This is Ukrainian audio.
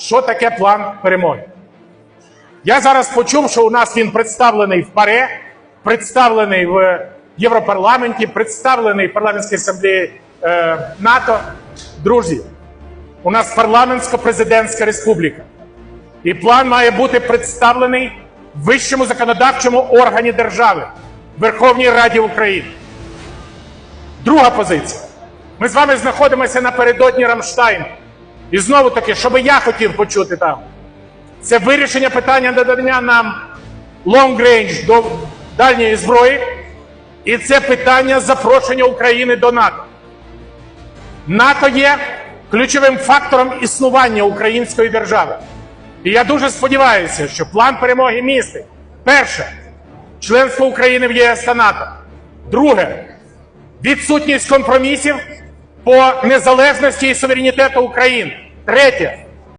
що таке план перемоги. Я зараз почув, що у нас він представлений в ПАРЕ, представлений в Європарламенті, представлений в парламентській асамблеї е, НАТО. Друзі, у нас парламентсько-президентська республіка. І план має бути представлений в вищому законодавчому органі держави Верховній Раді України. Друга позиція. Ми з вами знаходимося напередодні Рамштайну. І знову таки, що би я хотів почути там, це вирішення питання надання нам long range до дальньої зброї, і це питання запрошення України до НАТО. НАТО є ключовим фактором існування української держави. І я дуже сподіваюся, що план перемоги містить перше членство України в ЄС та НАТО. Друге відсутність компромісів по незалежності і суверенітету України. Третє